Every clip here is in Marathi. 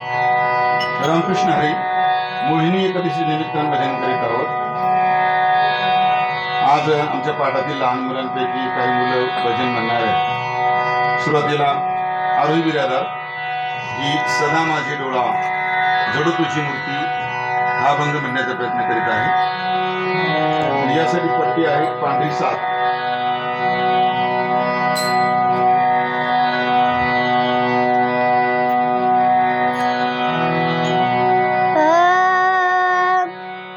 रामकृष्ण हरी मोहिनी एकादशी निमित्तानं भजन करीत आहोत. आज आमच्या पाठातील लहान मुलांपैकी काही मुलं भजन म्हणणार आहेत. सुरुवातीला आरोही बिरादार ही सदा माझे डोळा जडू तुझी मूर्ती हा भंग म्हणण्याचा प्रयत्न करीत आहे. यासाठी पट्टी आहे पांढरी सात.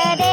there.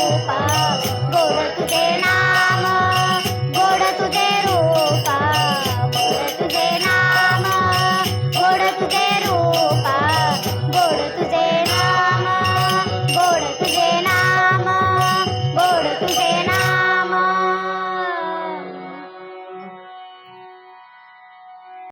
गोपाल गोरखदेना